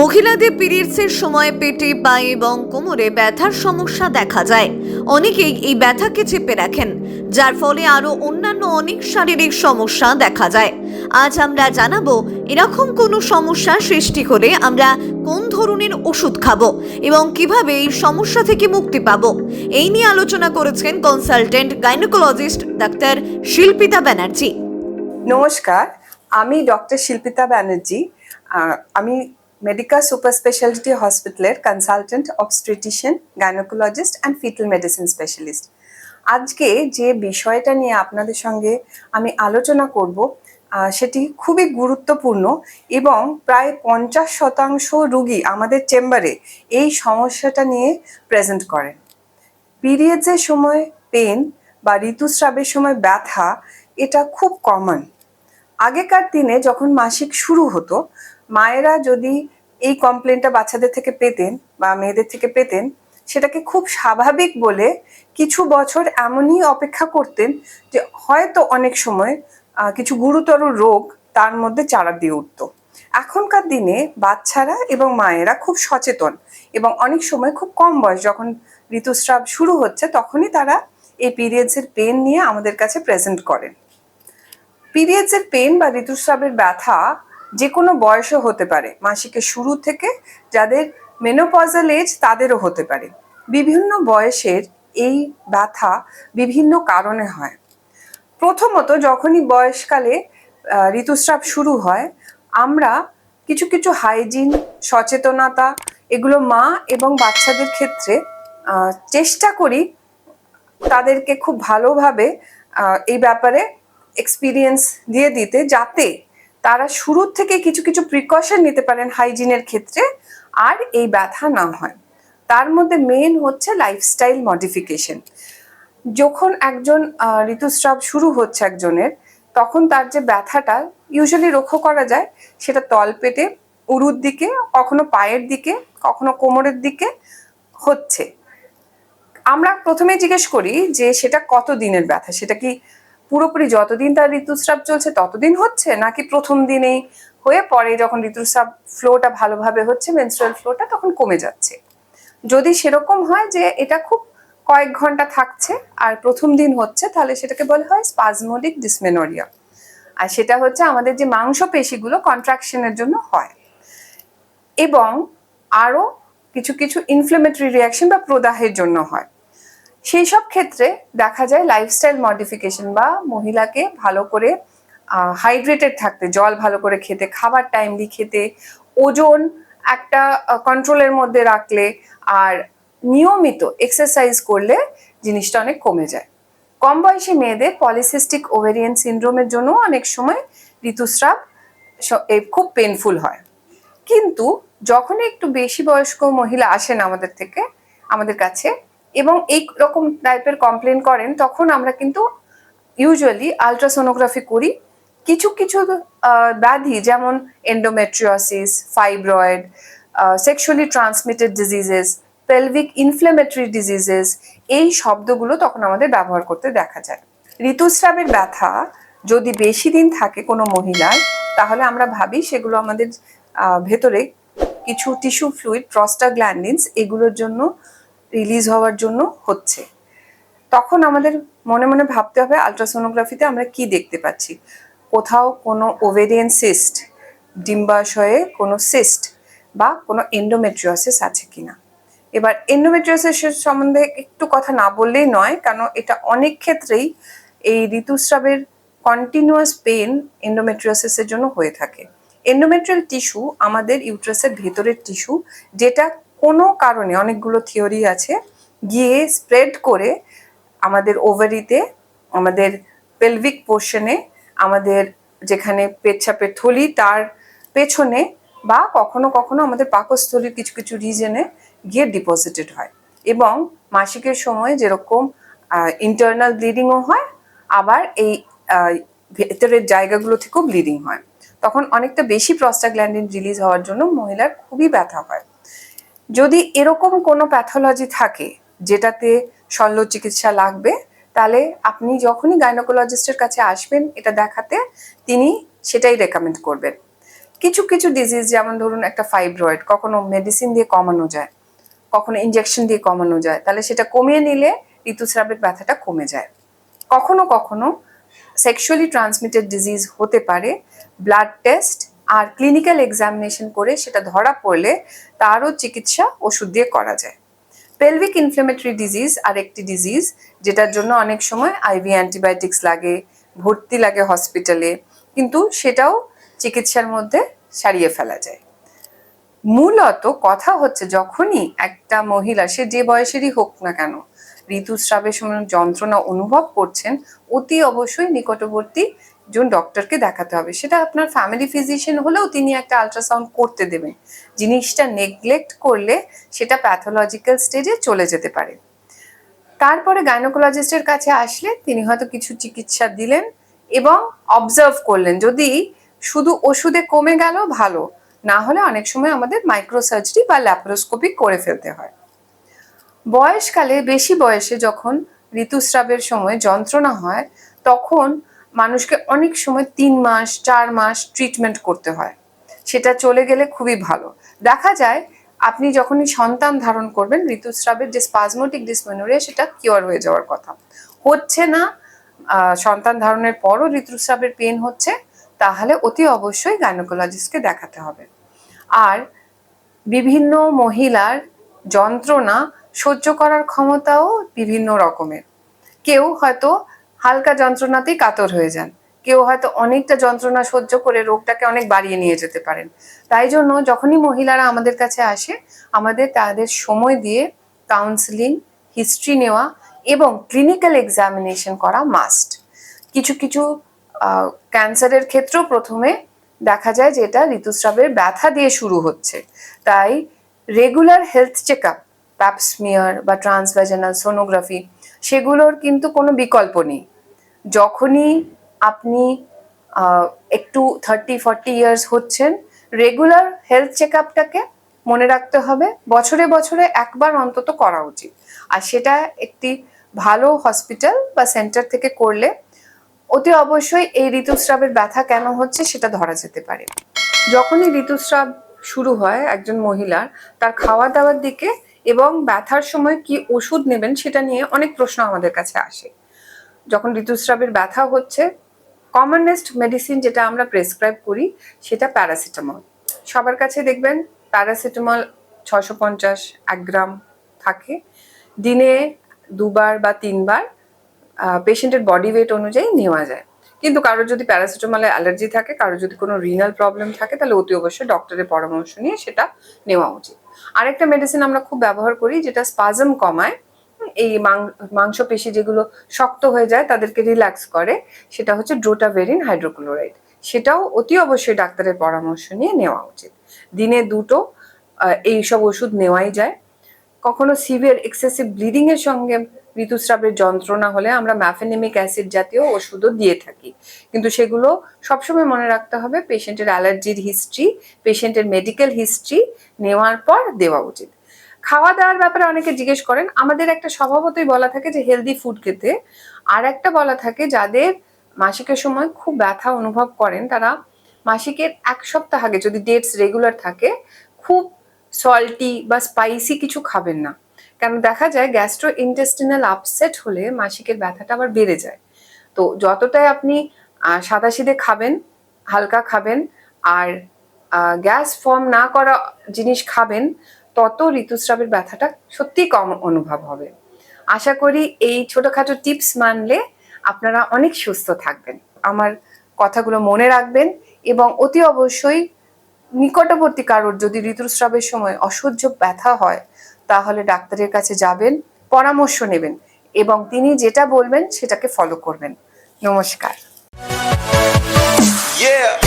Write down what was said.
মহিলাদের পিরিয়ডসের সময় পেটে পায়ে এবং কোমরে ব্যথার সমস্যা দেখা যায়। অনেকেই এই ব্যথাকে চেপে রাখেন, যার ফলে আরও অন্যান্য অনেক শারীরিক সমস্যা দেখা যায়। আজ আমরা জানাব, এরকম কোনো সমস্যা সৃষ্টি করে আমরা কোন ধরনের ওষুধ খাব এবং কীভাবে এই সমস্যা থেকে মুক্তি পাব। এই নিয়ে আলোচনা করেছেন consultant gynaecologist doctor Shilpita Banerjee. নমস্কার, আমি ডক্টর শিল্পিতা ব্যানার্জি। আমি মেডিকা সুপার স্পেশালিটি হসপিটালের consultant obstetrician gynaecologist and fetal medicine specialist আজকে যে বিষয়টা নিয়ে আপনাদের সঙ্গে আমি আলোচনা করব সেটি খুবই গুরুত্বপূর্ণ এবং প্রায় পঞ্চাশ শতাংশ রুগী আমাদের চেম্বারে এই সমস্যাটা নিয়ে প্রেজেন্ট করেন। পিরিয়ডসের সময় পেন বা ঋতুস্রাবের সময় ব্যথা, এটা খুব কমন আগেকার দিনে যখন মাসিক শুরু হতো মায়েরা যদি এই কমপ্লেনটা বাচ্চাদের থেকে পেতেন বা মেয়েদের থেকে পেতেন, সেটাকে খুব স্বাভাবিক বলে কিছু বছর এমনই অপেক্ষা করতেন যে হয়তো অনেক সময় কিছু গুরুতর রোগ তার মধ্যে চারা দিয়ে উঠতো। এখনকার দিনে বাচ্চারা এবং মায়েরা খুব সচেতন এবং অনেক সময় খুব কম বয়স যখন ঋতুস্রাব শুরু হচ্ছে তখনই তারা এই পিরিয়ডসের পেন নিয়ে আমাদের কাছে প্রেজেন্ট করেন। পিরিয়ডসের পেন বা ঋতুস্রাবের ব্যথা যে কোনো বয়সও হতে পারে। মাসিকের শুরু থেকে যাদের মেনোপজাল এজ তাদেরও হতে পারে। বিভিন্ন বয়সের এই ব্যথা বিভিন্ন কারণে হয়। প্রথমত যখনই বয়সকালে ঋতুস্রাব শুরু হয়, আমরা কিছু কিছু হাইজিন সচেতনতা এগুলো মা এবং বাচ্চাদের ক্ষেত্রে চেষ্টা করি তাদেরকে খুব ভালোভাবে এই ব্যাপারে এক্সপিরিয়েন্স দিয়ে দিতে যাতে তারা শুরুর থেকে কিছু কিছু প্রিকশন নিতে পারেন হাইজিনের ক্ষেত্রে, আর এই ব্যথা না হয়। তার মধ্যে মেন হচ্ছে লাইফস্টাইল মডিফিকেশন যখন একজন ঋতুস্রাব শুরু হচ্ছে একজনের, তখন তার যে ব্যথাটা ইউজুয়ালি লক্ষ্য করা যায়, সেটা তলপেটে উরুর দিকে, কখনো পায়ের দিকে, কখনো কোমরের দিকে হচ্ছে। আমরা প্রথমে জিজ্ঞেস করি যে সেটা কত দিনের ব্যথা? সেটা কি পুরোপুরি যতদিন তার ঋতুস্রাব চলছে ততদিন হচ্ছে? নাকি প্রথম দিনেই হয়ে পরে যখন ঋতুস্রাব ফ্লোটা ভালোভাবে হচ্ছে মেনস্ট্রুয়াল ফ্লোটা তখন কমে যাচ্ছে? যদি সেরকম হয় যে এটা খুব কয়েক ঘণ্টা থাকছে আর প্রথম দিন হচ্ছে, তাহলে সেটাকে বলা হয় স্পাজমোডিক ডিসমেনোরিয়া আর সেটা হচ্ছে আমাদের যে মাংসপেশিগুলো কন্ট্রাকশনের জন্য হয়। এবং আরও কিছু কিছু ইনফ্লেমেটরি রিয়াকশন বা প্রদাহের জন্য হয়। সেই সব ক্ষেত্রে দেখা যায় লাইফস্টাইল মডিফিকেশন বা মহিলাকে ভালো করে হাইড্রেটেড থাকতে, জল ভালো করে খেতে, খাবার টাইমলি খেতে, ওজন একটা কন্ট্রোলের মধ্যে রাখলে আর নিয়মিত এক্সারসাইজ করলে জিনিসটা অনেক কমে যায়। কম বয়সী মেয়েদের পলিসিস্টিক ওভেরিয়ান সিন্ড্রোমের জন্য অনেক সময় ঋতুস্রাব খুব পেনফুল হয়। কিন্তু যখন একটু বেশি বয়স্ক মহিলা আসেন আমাদের থেকে, আমাদের কাছে এবং এই রকম টাইপের কমপ্লেন করেন, তখন আমরা কিন্তু ইউজুয়ালি আলট্রাসোনোগ্রাফি করি। কিছু কিছু ব্যাধি যেমন endometriosis fibroid sexually transmitted diseases pelvic inflammatory diseases এই শব্দগুলো তখন আমাদের ব্যবহার করতে দেখা যায়। ঋতুস্রাবের ব্যথা যদি বেশি দিন থাকে কোনো মহিলার, তাহলে আমরা ভাবি সেগুলো আমাদের ভেতরে কিছু টিস্যু ফ্লুইড প্রস্টাগ্ল্যান্ডিনস এগুলোর জন্য রিলিজ হওয়ার জন্য হচ্ছে। তখন আমাদের মনে মনে ভাবতে হবে আলট্রাসোনোগ্রাফিতে আমরা কি দেখতে পাচ্ছি। কোথাও কোনো ওভেরিয়ান সিস্ট ডিম্বাশয়ে কোনো সিস্ট বা কোনো এন্ডোমেট্রিওসিস আছে কিনা। এবার এন্ডোমেট্রিওসিস সম্বন্ধে একটু কথা না বললেই নয়, কারণ এটা অনেক ক্ষেত্রেই এই ঋতুস্রাবের কন্টিনিউয়াস পেন এন্ডোমেট্রিওসিসের জন্য হয়ে থাকে। এন্ডোমেট্রিয়াল টিস্যু আমাদের ইউট্রাসের ভেতরের টিস্যু যেটা কোনো কারণে অনেকগুলো থিওরি আছে, গিয়ে স্প্রেড করে আমাদের ওভারিতে, আমাদের পেলভিক পোর্শনে আমাদের যেখানে পেচ্ছাপের থলি, তার পেছনে বা কখনো কখনো আমাদের পাকস্থলীর কিছু কিছু রিজনে গিয়ে ডিপোজিটেড হয়। এবং মাসিকের সময় যেরকম ইন্টারনাল ব্লিডিংও হয়, আবার এই ভেতরের জায়গাগুলো থেকেও ব্লিডিং হয়। তখন অনেকটা বেশি প্রস্টাগ্ল্যান্ডিন রিলিজ হওয়ার জন্য মহিলার খুবই ব্যথা হয়। যদি এরকম কোনো প্যাথোলজি থাকে যেটাতে শল্য চিকিৎসা লাগবে, তাহলে আপনি যখনই গাইনোকোলজিস্টের কাছে আসবেন এটা দেখাতে, তিনি সেটাই রেকমেন্ড করবেন। কিছু কিছু ডিজিজ যেমন ধরুন একটা ফাইব্রয়েড কখনো মেডিসিন দিয়ে কমানো যায়, কখনো ইনজেকশন দিয়ে কমানো যায়, তাহলে সেটা কমিয়ে নিলে ঋতুস্রাবের ব্যথাটা কমে যায়। কখনো কখনো সেক্সুয়ালি ট্রান্সমিটেড ডিজিজ হতে পারে ব্লাড টেস্ট আর ক্লিনিক্যাল এক্সামিনেশন করে সেটা ধরা পড়লে তারও চিকিৎসা ওষুধ দিয়ে করা যায়। পেলভিক ইনফ্লেমেটরি ডিজিজ আর একটি ডিজিজ যেটার জন্য অনেক সময় আইভি অ্যান্টিবায়োটিক্স লাগে, ভর্তি লাগে হসপিটালে কিন্তু সেটাও চিকিৎসার মধ্যে সারিয়ে ফেলা যায়। মূলত কথা হচ্ছে যখনই একটা মহিলা, সে যে বয়সেরই হোক না কেন ঋতুস্রাবের সময় যন্ত্রণা অনুভব করছেন, অতি অবশ্যই নিকটবর্তী একজন ডক্টরকে দেখাতে হবে। সেটা আপনার ফ্যামিলি ফিজিশিয়ান হলেও তিনি একটা আলট্রাসাউন্ড করতে দেবেন। জিনিসটা নেগলেক্ট করলে সেটা প্যাথোলজিক্যাল স্টেজে চলে যেতে পারে। তারপরে গাইনোকোলজিস্টের কাছে আসলে তিনি হয়তো কিছু চিকিৎসা দিলেন এবং অবজার্ভ করলেন, যদি শুধু ওষুধে কমে গেল ভালো, না হলে অনেক সময় আমাদের মাইক্রোসার্জারি বা ল্যাপারোস্কোপি করে ফেলতে হয়। বয়সকালে বেশি বয়সে যখন ঋতুস্রাবের সময় যন্ত্রণা হয়, তখন মানুষকে অনেক সময় তিন মাস, চার মাস ট্রিটমেন্ট করতে হয়। সেটা চলে গেলে খুবই ভালো। দেখা যায়, আপনি যখনই সন্তান ধারণ করবেন, ঋতুস্রাবের যে স্পাজমোটিক ডিসমেনোরিয়া সেটা কিওর হয়ে যাওয়ার কথা। হচ্ছে না সন্তান ধারণের পরও ঋতুস্রাবের পেন হচ্ছে, তাহলে অতি অবশ্যই গাইনোকোলজিস্টকে দেখাতে হবে। আর বিভিন্ন মহিলার যন্ত্রণা সহ্য করার ক্ষমতাও বিভিন্ন রকমের। কেউ হয়তো হালকা যন্ত্রণাতেই কাতর হয়ে যান। কেউ হয়তো অনেকটা যন্ত্রণা সহ্য করে রোগটাকে অনেক বাড়িয়ে নিয়ে যেতে পারেন। তাই জন্য যখনই মহিলারা আমাদের কাছে আসে, আমাদের তাদের সময় দিয়ে কাউন্সিলিং হিস্ট্রি নেওয়া এবং ক্লিনিক্যাল এক্সামিনেশন করা মাস্ট কিছু কিছু ক্যান্সারের ক্ষেত্রেও প্রথমে দেখা যায় যে এটা ঋতুস্রাবের ব্যথা দিয়ে শুরু হচ্ছে। তাই regular health check up pap smear বা ট্রান্সভেজানাল সোনোগ্রাফি সেগুলোর কিন্তু কোনো বিকল্প নেই। যখনই আপনি একটু থার্টি ফর্টি ইয়ার্স হচ্ছেন রেগুলার হেলথ চেক আপটাকে মনে রাখতে হবে, বছরে বছরে একবার অন্তত করা উচিত। আর সেটা একটি ভালো হসপিটাল বা সেন্টার থেকে করলে অতি অবশ্যই এই ঋতুস্রাবের ব্যথা কেন হচ্ছে সেটা ধরা যেতে পারে। যখনই ঋতুস্রাব শুরু হয় একজন মহিলার, তার খাওয়া দাওয়ার দিকে এবং ব্যথার সময় কি ওষুধ নেবেন সেটা নিয়ে অনেক প্রশ্ন আমাদের কাছে আসে। যখন ঋতুস্রাবের ব্যথা হচ্ছে কমনেস্ট মেডিসিন যেটা আমরা প্রেসক্রাইব করি, সেটা প্যারাসিটামল সবার কাছে দেখবেন প্যারাসিটামল ছশো পঞ্চাশ, এক গ্রাম থাকে। দিনে দুবার বা তিনবার পেশেন্টের বডি ওয়েট অনুযায়ী নেওয়া যায়। কিন্তু কারোর যদি প্যারাসিটামলে অ্যালার্জি থাকে, কারোর যদি কোনো রিনাল প্রবলেম থাকে, তাহলে অতি অবশ্যই ডক্টরের পরামর্শ নিয়ে সেটা নেওয়া উচিত। আরেকটা মেডিসিন আমরা খুব ব্যবহার করি, যেটা স্পাজম কমায়। এই মাংসপেশি যেগুলো শক্ত হয়ে যায়, তাদেরকে রিল্যাক্স করে, সেটা হচ্ছে ড্রোটাভেরিন হাইড্রোক্লোরাইড সেটাও অতি অবশ্যই ডাক্তারের পরামর্শ নিয়ে নেওয়া উচিত। দিনে দুটো এই সব ওষুধ নেওয়াই যায়। কখনো সিভিয়ার এক্সেসিভ ব্লিডিংয়ের সঙ্গে ঋতুস্রাবের যন্ত্রণা হলে আমরা ম্যাফেনেমিক অ্যাসিড জাতীয় ওষুধও দিয়ে থাকি। কিন্তু সেগুলো সবসময় মনে রাখতে হবে, পেশেন্টের অ্যালার্জির হিস্ট্রি, পেশেন্টের মেডিকেল হিস্ট্রি নেওয়ার পর দেওয়া উচিত। খাওয়া দাওয়ার ব্যাপারে অনেকে জিজ্ঞেস করেন, আমাদের একটা স্বভাবতই বলা থাকে যে হেলদি ফুড খেতে। আর একটা বলা থাকে, যাদের মাসিকের সময় খুব ব্যথা অনুভব করেন, তারা মাসিকের এক সপ্তাহ আগে যদি ডেটস রেগুলার থাকে, খুব সল্টি বা স্পাইসি কিছু খাবেন না। কারণ দেখা যায় গ্যাস্ট্রো ইন্টেস্টিনাল আপসেট হলে মাসিকের ব্যথাটা আবার বেড়ে যায়। তো যতটাই আপনি সাদাসিধে খাবেন, হালকা খাবেন, আর গ্যাস ফর্ম না করা জিনিস খাবেন, তত ঋতুস্রাবের ব্যথাটা সত্যিই কম অনুভব হবে। আশা করি এই ছোটোখাটো টিপস মানলে আপনারা অনেক সুস্থ থাকবেন। আমার কথাগুলো মনে রাখবেন এবং অতি অবশ্যই নিকটবর্তী কারোর যদি ঋতুস্রাবের সময় অসহ্য ব্যথা হয় তাহলে ডাক্তারের কাছে যাবেন, পরামর্শ নেবেন এবং তিনি যেটা বলবেন সেটাকে ফলো করবেন নমস্কার Yeah!